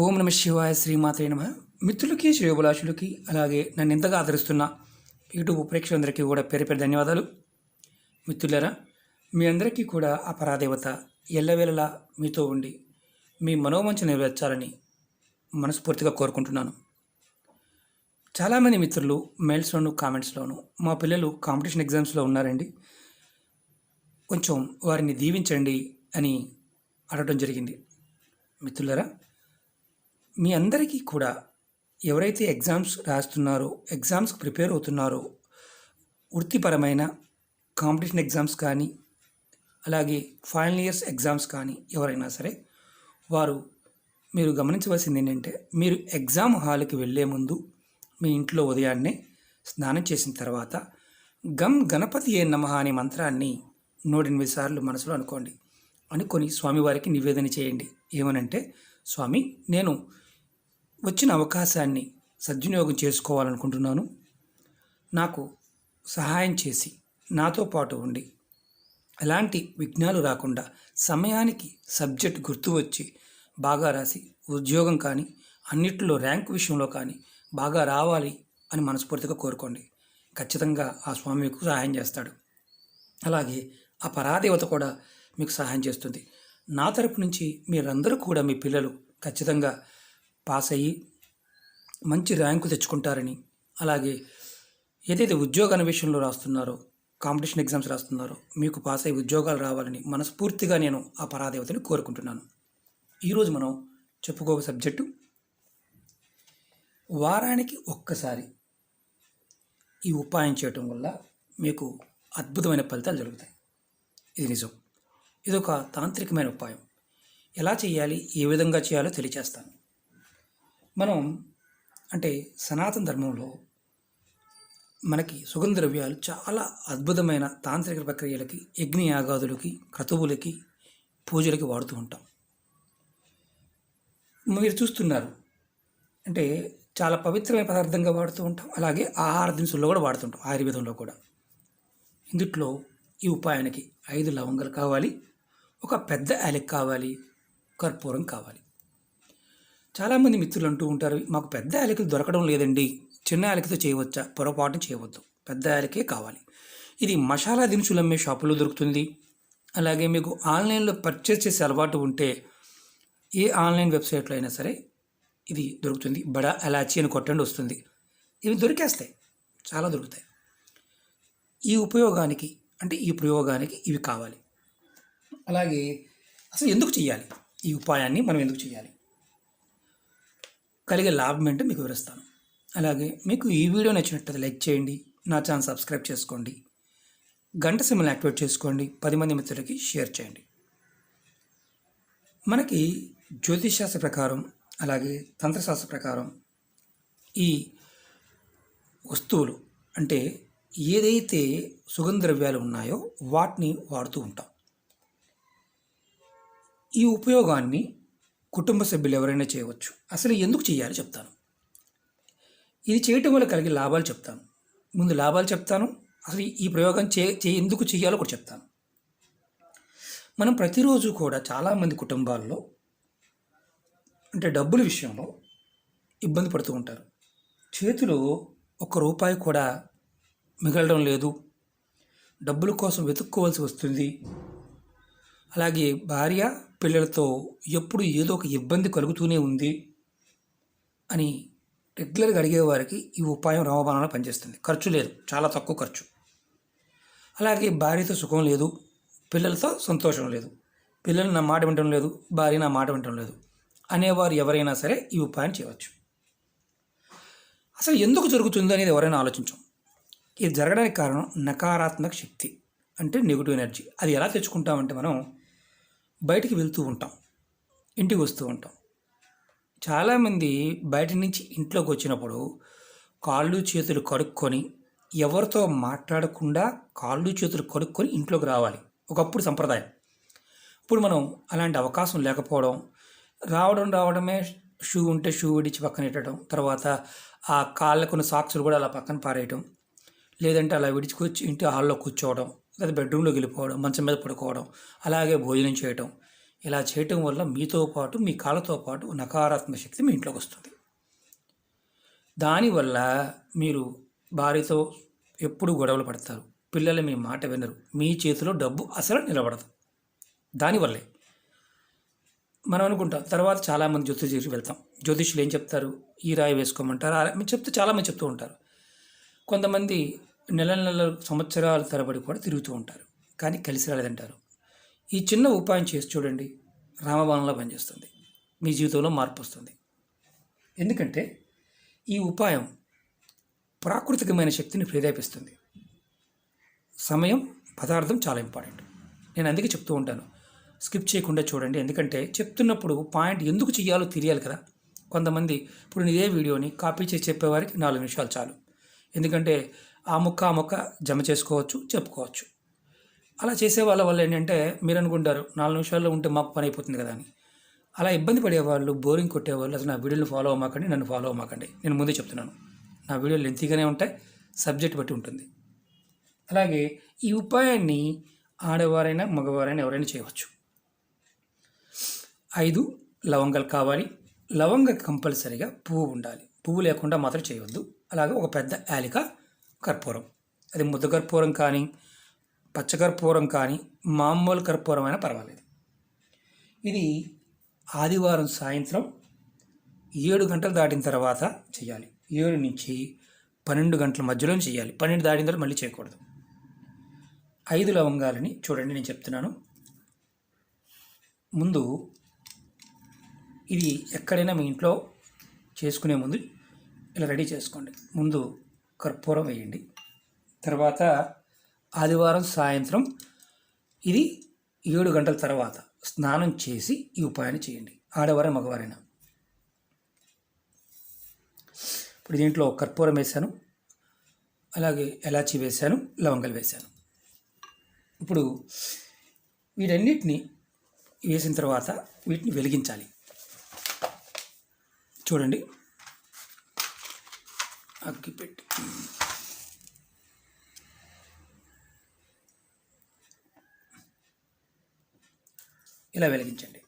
ఓం నమ శివాయ శ్రీమాతే నమ. మిత్రులకి శ్రేయోభిలాషులకి అలాగే నన్ను ఇంతగా ఆదరిస్తున్న యూట్యూబ్ ప్రేక్షకులందరికీ కూడా పేరు పేరు ధన్యవాదాలు. మిత్రులరా మీ అందరికీ కూడా ఆ పరాదేవత ఎల్లవేళలా మీతో ఉండి మీ మనోమంచ నెరవేర్చాలని మనస్ఫూర్తిగా కోరుకుంటున్నాను. చాలామంది మిత్రులు మెయిల్స్లోను కామెంట్స్లోను మా పిల్లలు కాంపిటీషన్ ఎగ్జామ్స్లో ఉన్నారండి. కొంచెం వారిని దీవించండి అని అడగడం జరిగింది. మిత్రులరా మీ అందరికీ కూడా ఎవరైతే ఎగ్జామ్స్ రాస్తున్నారో ఎగ్జామ్స్కి ప్రిపేర్ అవుతున్నారో వృత్తిపరమైన కాంపిటీషన్ ఎగ్జామ్స్ కానీ అలాగే ఫైనల్ ఇయర్స్ ఎగ్జామ్స్ కానీ ఎవరైనా సరే వారు మీరు గమనించవలసింది ఏంటంటే మీరు ఎగ్జామ్ హాల్కి వెళ్ళే ముందు మీ ఇంట్లో ఉదయాన్నే స్నానం చేసిన తర్వాత గమ్ గణపతి ఏ నమ అనే మంత్రాన్ని నూటెనిమిది సార్లు మనసులో అనుకోండి. అనుకొని స్వామివారికి నివేదన చేయండి. ఏమనంటే స్వామి నేను వచ్చిన అవకాశాన్ని సద్వినియోగం చేసుకోవాలనుకుంటున్నాను. నాకు సహాయం చేసి నాతో పాటు ఉండి ఎలాంటి విఘ్నాలు రాకుండా సమయానికి సబ్జెక్ట్ గుర్తు వచ్చి బాగా రాసి ఉద్యోగం కానీ అన్నిట్లో ర్యాంక్ విషయంలో కానీ బాగా రావాలి అని మనస్ఫూర్తిగా కోరుకోండి. ఖచ్చితంగా ఆ స్వామి మీకు సహాయం చేస్తాడు. అలాగే ఆ పరాదేవత కూడా మీకు సహాయం చేస్తుంది. నా తరపు నుంచి మీరందరూ కూడా మీ పిల్లలు ఖచ్చితంగా పాస్ అయ్యి మంచి ర్యాంకు తెచ్చుకుంటారని అలాగే ఏదైతే ఉద్యోగాల విషయంలో రాస్తున్నారో కాంపిటీషన్ ఎగ్జామ్స్ రాస్తున్నారో మీకు పాస్ అయ్యి ఉద్యోగాలు రావాలని మనస్ఫూర్తిగా నేను ఆ పరాదేవతని కోరుకుంటున్నాను. ఈరోజు మనం చెప్పుకోక సబ్జెక్టు వారానికి ఒక్కసారి ఈ ఉపాయం చేయటం వల్ల మీకు అద్భుతమైన ఫలితాలు జరుగుతాయి. ఇది నిజం. ఇది ఒక తాంత్రికమైన ఉపాయం. ఎలా చేయాలి ఏ విధంగా చేయాలో తెలియచేస్తాను. మనం అంటే సనాతన ధర్మంలో మనకి సుగంధ ద్రవ్యాలు చాలా అద్భుతమైన తాంత్రిక ప్రక్రియలకి యజ్ఞయాగాదులకి క్రతువులకి పూజలకి వాడుతూ ఉంటాం. మీరు చూస్తున్నారు. అంటే చాలా పవిత్రమైన పదార్థంగా వాడుతూ ఉంటాం. అలాగే ఆహార దినుసుల్లో కూడా వాడుతుంటాం ఆయుర్వేదంలో కూడా. ఇందుట్లో ఈ ఉపాయానికి ఐదు లవంగాలు కావాలి ఒక పెద్ద యాలక్ కావాలి కర్పూరం కావాలి. చాలామంది మిత్రులు అంటూ ఉంటారు మాకు పెద్ద యాలకులు దొరకడం లేదండి. చిన్న యాలకితో చేయవచ్చా? పొరపాటు చేయవద్దు. పెద్ద యాలకే కావాలి. ఇది మసాలా దినుసులు అమ్మే షాపులో దొరుకుతుంది. అలాగే మీకు ఆన్లైన్లో పర్చేస్ చేసే అలవాటు ఉంటే ఏ ఆన్లైన్ వెబ్సైట్లో అయినా సరే ఇది దొరుకుతుంది. బడా అలాచి అని కొట్టండి వస్తుంది. ఇవి దొరికేస్తాయి. చాలా దొరుకుతాయి. ఈ ఉపయోగానికి అంటే ఈ ప్రయోగానికి ఇవి కావాలి. అలాగే అసలు ఎందుకు చేయాలి ఈ ఉపాయాన్ని మనం ఎందుకు చేయాలి కలిగే లాభం ఏంటో మీకు వివరిస్తాను. అలాగే మీకు ఈ వీడియో నచ్చినట్టు లైక్ చేయండి నా ఛానల్ సబ్స్క్రైబ్ చేసుకోండి గంట సిమ్మల్ని యాక్టివేట్ చేసుకోండి పది మంది మిత్రులకి షేర్ చేయండి. మనకి జ్యోతిషాస్త్ర ప్రకారం అలాగే తంత్రశాస్త్ర ప్రకారం ఈ వస్తువులు అంటే ఏదైతే సుగంధ ద్రవ్యాలు ఉన్నాయో వాటిని వాడుతూ ఉంటాం. ఈ ఉపయోగాన్ని కుటుంబ సభ్యులు ఎవరైనా చేయవచ్చు. అసలు ఎందుకు చేయాలి చెప్తాను. ఇది చేయటం వల్ల కలిగే లాభాలు చెప్తాను. ముందు లాభాలు చెప్తాను. అసలు ఈ ప్రయోగం చే చే ఎందుకు చేయాలో కూడా చెప్తాను. మనం ప్రతిరోజు కూడా చాలామంది కుటుంబాల్లో అంటే డబ్బుల విషయంలో ఇబ్బంది పడుతూ ఉంటారు. చేతిలో ఒక్క రూపాయి కూడా మిగలడం లేదు. డబ్బుల కోసం వెతుక్కోవాల్సి వస్తుంది. అలాగే భార్య పిల్లలతో ఎప్పుడు ఏదో ఒక ఇబ్బంది కలుగుతూనే ఉంది అని రెగ్యులర్గా అడిగేవారికి ఈ ఉపాయం రామబాణంలో పనిచేస్తుంది. ఖర్చు లేదు. చాలా తక్కువ ఖర్చు. అలాగే భార్యతో సుఖం లేదు. పిల్లలతో సంతోషం లేదు. పిల్లలు నా మాట వినటం లేదు. భార్య నా మాట వినటం లేదు. అనేవారు ఎవరైనా సరే ఈ ఉపాయం చేయవచ్చు. అసలు ఎందుకు జరుగుతుంది అనేది ఎవరైనా ఆలోచించాం. ఇది జరగడానికి కారణం నకారాత్మక శక్తి అంటే నెగిటివ్ ఎనర్జీ. అది ఎలా తెచ్చుకుంటామంటే మనం బయటికి వెళ్తూ ఉంటాం. ఇంటికి వస్తూ ఉంటాం. చాలామంది బయట నుంచి ఇంట్లోకి వచ్చినప్పుడు కాళ్ళు చేతులు కడుక్కొని ఎవరితో మాట్లాడకుండా కాళ్ళు చేతులు కడుక్కొని ఇంట్లోకి రావాలి. ఒకప్పుడు సంప్రదాయం. ఇప్పుడు మనం అలాంటి అవకాశం లేకపోవడం రావడం రావడమే షూ ఉంటే షూ విడిచి పక్కన పెట్టడం తర్వాత ఆ కాళ్ళకున్న సాక్సులు కూడా అలా పక్కన పారేయటం లేదంటే అలా విడిచికొచ్చి ఇంటి హాల్లో కూర్చోవడం లేదా బెడ్రూమ్లోకి వెళ్ళిపోవడం మంచం మీద పడుకోవడం అలాగే భోజనం చేయటం. ఇలా చేయటం వల్ల మీతో పాటు మీ కాళ్ళతో పాటు నకారాత్మక శక్తి మీ ఇంట్లోకి వస్తుంది. దానివల్ల మీరు భార్యతో ఎప్పుడు గొడవలు పడతారు. పిల్లలు మీ మాట వినరు. మీ చేతిలో డబ్బు అసలు నిలబడదు. దానివల్లే. మనం అనుకుంటాం తర్వాత చాలామంది జ్యోతిష్ వెళ్తాం. జ్యోతిషులు ఏం చెప్తారు? ఈ రాయి వేసుకోమంటారు? చెప్తే చాలామంది చెప్తూ ఉంటారు. కొంతమంది నెల నెల సంవత్సరాల తరబడి కూడా తిరుగుతూ ఉంటారు. కానీ కలిసి రాలేదంటారు. ఈ చిన్న ఉపాయం చేసి చూడండి. రామబాణంలో పనిచేస్తుంది. మీ జీవితంలో మార్పు వస్తుంది. ఎందుకంటే ఈ ఉపాయం ప్రాకృతికమైన శక్తిని ప్రేరేపిస్తుంది. సమయం పదార్థం చాలా ఇంపార్టెంట్. నేను అందుకే చెప్తూ ఉంటాను. స్కిప్ చేయకుండా చూడండి. ఎందుకంటే చెప్తున్నప్పుడు పాయింట్ ఎందుకు చేయాలో తెలియాలి కదా. కొంతమంది ఇప్పుడు ఇదే వీడియోని కాపీ చేసి చెప్పేవారికి నాలుగు నిమిషాలు చాలు. ఎందుకంటే ఆ ముక్క ఆ ముక్క జమ చేసుకోవచ్చు చెప్పుకోవచ్చు. అలా చేసే వాళ్ళ వల్ల ఏంటంటే మీరు అనుకుంటారు నాలుగు నిమిషాల్లో ఉంటే మాకు పని అయిపోతుంది కదా అని. అలా ఇబ్బంది పడేవాళ్ళు బోరింగ్ కొట్టేవాళ్ళు అసలు నా వీడియోని ఫాలో అవ్వమాకండి నన్ను ఫాలో అవ్వమాకండి నేను ముందే చెప్తున్నాను. నా వీడియోలు లెంతీగానే ఉంటాయి సబ్జెక్ట్ బట్టి ఉంటుంది. అలాగే ఈ ఉపాయాన్ని ఆడవారైనా మగవారైనా ఎవరైనా చేయవచ్చు. ఐదు లవంగాలు కావాలి. లవంగ కంపల్సరీగా పువ్వు ఉండాలి. పువ్వు లేకుండా మాత్రం చేయవద్దు. అలాగే ఒక పెద్ద యాలిక కర్పూరం. అది ముద్ద కర్పూరం కానీ పచ్చ కర్పూరం కానీ మామూలు కర్పూరం అయినా పర్వాలేదు. ఇది ఆదివారం సాయంత్రం ఏడు గంటలు దాటిన తర్వాత చేయాలి. ఏడు నుంచి పన్నెండు గంటల మధ్యలో చేయాలి. పన్నెండు దాటిన తర్వాత మళ్ళీ చేయకూడదు. ఐదు లవంగాలని చూడండి నేను చెప్తున్నాను. ముందు ఇది ఎక్కడైనా మీ ఇంట్లో చేసుకునే ముందు ఇలా రెడీ చేసుకోండి. ముందు కర్పూరం వేయండి. తర్వాత ఆదివారం సాయంత్రం ఇది ఏడు గంటల తర్వాత స్నానం చేసి ఈ ఉపాయాన్ని చేయండి. ఆడవారైనా మగవారైనా. ఇప్పుడు దీంట్లో కర్పూరం వేశాను. అలాగే ఎలాచి వేశాను లవంగాలు వేశాను. ఇప్పుడు వీటన్నిటిని వేసిన తర్వాత వీటిని వెలిగించాలి. చూడండి. అక్కి పెట్టి ఇలా వెలిగించండి.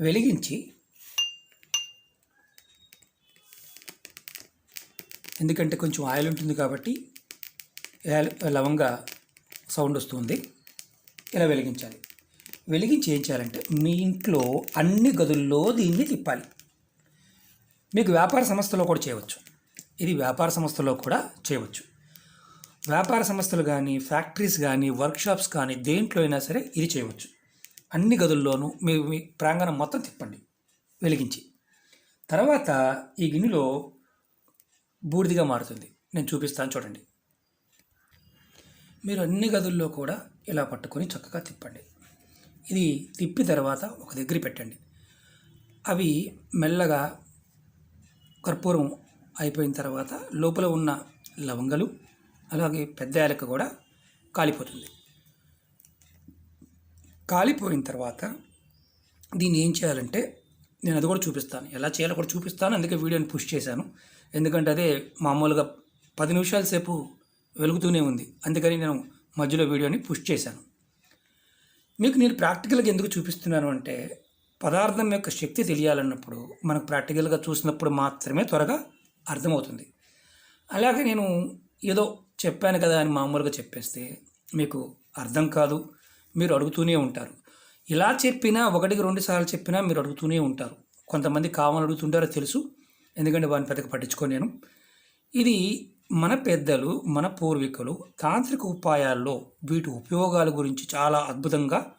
వెలిగించి ఎందుకంటే కొంచెం ఆయిల్ ఉంటుంది కాబట్టి లవంగా లవంగ సౌండ్ వస్తుంది. ఇలా వెలిగించాలి. వెలిగించి ఏం చేయాలంటే మీ ఇంట్లో అన్ని గదుల్లో దీన్ని తిప్పాలి. మీకు వ్యాపార సంస్థలో కూడా చేయవచ్చు. ఇది వ్యాపార సంస్థలో కూడా చేయవచ్చు. వ్యాపార సంస్థలు కానీ ఫ్యాక్టరీస్ కానీ వర్క్షాప్స్ కానీ దేంట్లో అయినా సరే ఇది చేయవచ్చు. అన్ని గదుల్లోనూ మీ మీ ప్రాంగణం మొత్తం తిప్పండి. వెలిగించి. తర్వాత ఈ గిన్నెలో బూడిదిగా మారుతుంది. నేను చూపిస్తాను చూడండి. మీరు అన్ని గదుల్లో కూడా ఇలా పట్టుకొని చక్కగా తిప్పండి. ఇది తిప్పి తర్వాత ఒక దగ్గర పెట్టండి. అవి మెల్లగా కర్పూరం అయిపోయిన తర్వాత లోపల ఉన్న లవంగలు అలాగే పెద్ద యాలక కూడా కాలిపోతుంది. కాలిపోయిన తర్వాత దీన్ని ఏం చేయాలంటే నేను అది కూడా చూపిస్తాను. ఎలా చేయాలో కూడా చూపిస్తాను. అందుకే వీడియోని పుష్ చేశాను. ఎందుకంటే అదే మామూలుగా పది నిమిషాల సేపు వెలుగుతూనే ఉంది. అందుకని నేను మధ్యలో వీడియోని పుష్ చేశాను. మీకు నేను ప్రాక్టికల్గా ఎందుకు చూపిస్తున్నాను అంటే పదార్థం యొక్క శక్తి తెలియాలన్నప్పుడు మనకు ప్రాక్టికల్గా చూసినప్పుడు మాత్రమే త్వరగా అర్థమవుతుంది. అలాగే నేను ఏదో చెప్పాను కదా అని మామూలుగా చెప్పేస్తే మీకు అర్థం కాదు మీరు అడుగుతూనే ఉంటారు. ఇలా చెప్పినా ఒకటికి రెండు సార్లు చెప్పినా మీరు అడుగుతూనే ఉంటారు. కొంతమంది కావాలని అడుగుతుంటారో తెలుసు ఎందుకంటే వారిని పెద్దగా పట్టించుకోను నేను. ఇది మన పెద్దలు మన పూర్వీకులు తాంత్రిక ఉపాయాల్లో వీటి ఉపయోగాల గురించి చాలా అద్భుతంగా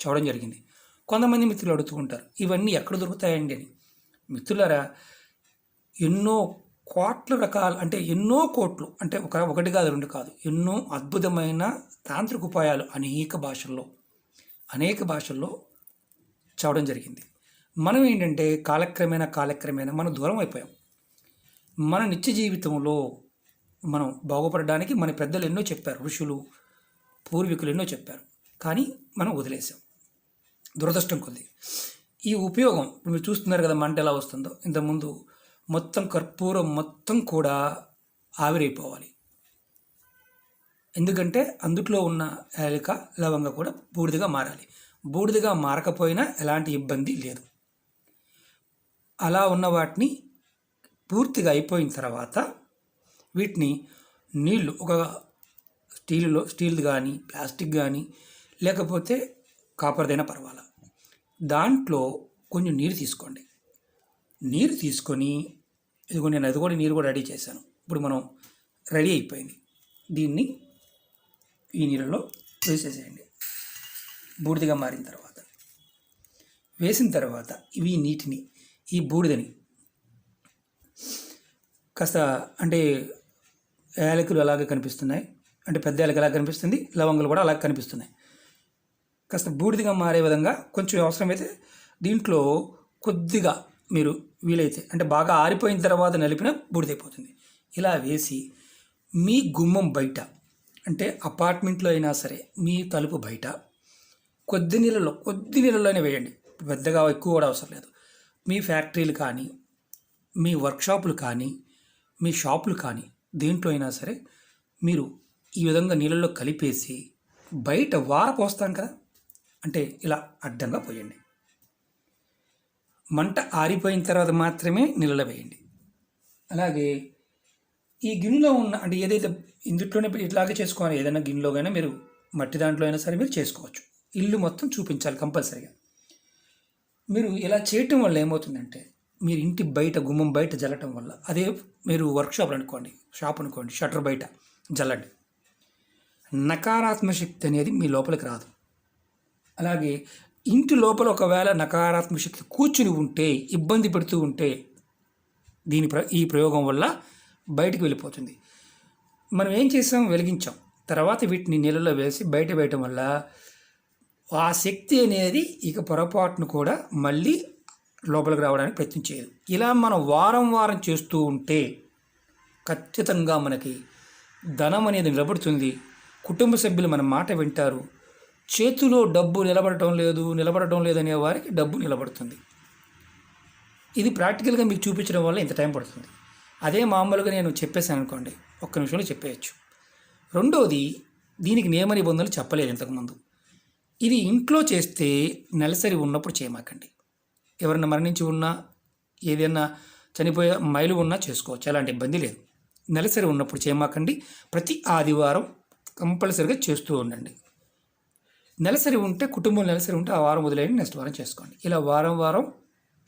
చూడడం జరిగింది. కొంతమంది మిత్రులు అడుగుతూ ఉంటారు ఇవన్నీ ఎక్కడ దొరుకుతాయండి? అని. మిత్రులరా ఎన్నో కోట్ల రకాలు అంటే ఎన్నో కోట్లు అంటే ఒక ఒకటి కాదు రెండు కాదు ఎన్నో అద్భుతమైన తాంత్రిక ఉపాయాలు అనేక భాషల్లో అనేక భాషల్లో చదవడం జరిగింది. మనం ఏంటంటే కాలక్రమేణా కాలక్రమేణా మనం దూరం అయిపోయాం. మన నిత్య జీవితంలో మనం బాగుపడడానికి మన పెద్దలు ఎన్నో చెప్పారు ఋషులు పూర్వీకులు ఎన్నో చెప్పారు కానీ మనం వదిలేసాం. దురదృష్టం కొద్ది. ఈ ఉపయోగం ఇప్పుడు మీరు చూస్తున్నారు కదా మంట ఎలా వస్తుందో. ఇంతకుముందు మొత్తం కర్పూరం మొత్తం కూడా ఆవిరైపోవాలి. ఎందుకంటే అందుట్లో ఉన్న ఏలిక లవంగ కూడా బూడిదగా మారాలి. బూడిదగా మారకపోయినా ఎలాంటి ఇబ్బంది లేదు. అలా ఉన్న వాటిని పూర్తిగా అయిపోయిన తర్వాత వీటిని నీళ్ళు ఒక స్టీల్లో స్టీల్ కానీ ప్లాస్టిక్ కానీ లేకపోతే కాపర్దైనా పర్వాలా. దాంట్లో కొంచెం నీరు తీసుకోండి. నీరు తీసుకొని ఇదిగో నేను అది కూడా నీరు కూడా రెడీ చేశాను. ఇప్పుడు మనం రెడీ అయిపోయింది. దీన్ని ఈ నీళ్ళలో వేసేసేయండి. బూడిదగా మారిన తర్వాత. వేసిన తర్వాత ఇవి నీటిని ఈ బూడిదని కాస్త అంటే యాలకులు అలాగే కనిపిస్తున్నాయి. అంటే పెద్ద యాలక ఎలా కనిపిస్తుంది. లవంగలు కూడా అలాగే కనిపిస్తున్నాయి. కాస్త బూడిదగా మారే విధంగా కొంచెం అవసరమైతే దీంట్లో కొద్దిగా మీరు వీలైతే అంటే బాగా ఆరిపోయిన తర్వాత నలిపిన బూడిదైపోతుంది. ఇలా వేసి మీ గుమ్మం బయట అంటే అపార్ట్మెంట్లో అయినా సరే మీ తలుపు బయట కొద్ది నీళ్ళలో కొద్ది నీళ్ళలోనే వేయండి. పెద్దగా ఎక్కువ కూడా అవసరం లేదు. మీ ఫ్యాక్టరీలు కానీ మీ వర్క్షాపులు కానీ మీ షాపులు కానీ దేంట్లో అయినా సరే మీరు ఈ విధంగా నీళ్ళల్లో కలిపేసి బయట వార పోస్తాం కదా. అంటే ఇలా అడ్డంగా పోయండి. మంట ఆరిపోయిన తర్వాత మాత్రమే నీళ్ళలో వేయండి. అలాగే ఈ గిన్నెలో ఉన్న అంటే ఏదైతే ఇందుట్లోనే ఇట్లాగే చేసుకోవాలి. ఏదైనా గిన్నెలో కానీ మీరు మట్టి దాంట్లో అయినా సరే మీరు చేసుకోవచ్చు. ఇల్లు మొత్తం చూపించాలి కంపల్సరీగా. మీరు ఇలా చేయటం వల్ల ఏమవుతుందంటే మీరు ఇంటి బయట గుమ్మం బయట జల్లటం వల్ల అదే మీరు వర్క్షాప్ అనుకోండి షాప్ అనుకోండి షట్టర్ బయట జల్లండి. నకారాత్మక శక్తి అనేది మీ లోపలికి రాదు. అలాగే ఇంటి లోపల ఒకవేళ నకారాత్మక శక్తి కూర్చుని ఉంటే ఇబ్బంది పెడుతూ ఉంటే దీని ప్ర ఈ ప్రయోగం వల్ల బయటికి వెళ్ళిపోతుంది. మనం ఏం చేసాం? వెలిగించాం. తర్వాత వీటిని నీళ్ళలో వేసి బయట వేయటం వల్ల ఆ శక్తి అనేది ఇక పొరపాటును కూడా మళ్ళీ లోపలికి రావడానికి ప్రయత్నం చేయదు. ఇలా మనం వారం వారం చేస్తూ ఉంటే ఖచ్చితంగా మనకి ధనం అనేది నిలబడుతుంది. కుటుంబ సభ్యులు మన మాట వింటారు. చేతిలో డబ్బు నిలబడటం లేదు నిలబడటం లేదనే వారికి డబ్బు నిలబడుతుంది. ఇది ప్రాక్టికల్గా మీకు చూపించడం వల్ల ఇంత టైం పడుతుంది. అదే మామూలుగా నేను చెప్పేశాను అనుకోండి ఒక్క నిమిషంలో చెప్పేయచ్చు. రెండోది దీనికి నియమ నిబంధనలు చెప్పలేదు ఇంతకుముందు. ఇది ఇంట్లో చేస్తే నెలసరి ఉన్నప్పుడు చేయమాకండి. ఎవరైనా మరణించి ఉన్నా ఏదైనా చనిపోయే మైలు ఉన్నా చేసుకోవచ్చు అలాంటి ఇబ్బంది లేదు. నెలసరి ఉన్నప్పుడు చేయమాకండి. ప్రతి ఆదివారం కంపల్సరిగా చేస్తూ ఉండండి. నెలసరి ఉంటే కుటుంబం నెలసరి ఉంటే ఆ వారం వదిలేయండి నెక్స్ట్ వారం చేసుకోండి. ఇలా వారం వారం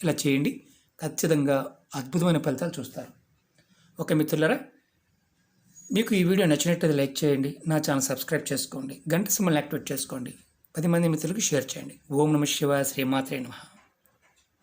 ఇలా చేయండి. ఖచ్చితంగా అద్భుతమైన ఫలితాలు చూస్తారు. ఓకే మిత్రులరా మీకు ఈ వీడియో నచ్చినట్లయితే లైక్ చేయండి. నా ఛానల్ సబ్స్క్రైబ్ చేసుకోండి. గంట సింబల్ని యాక్టివేట్ చేసుకోండి. పది మంది మిత్రులకు షేర్ చేయండి. ఓం నమ శివాయ శ్రీమాత్రే నమః.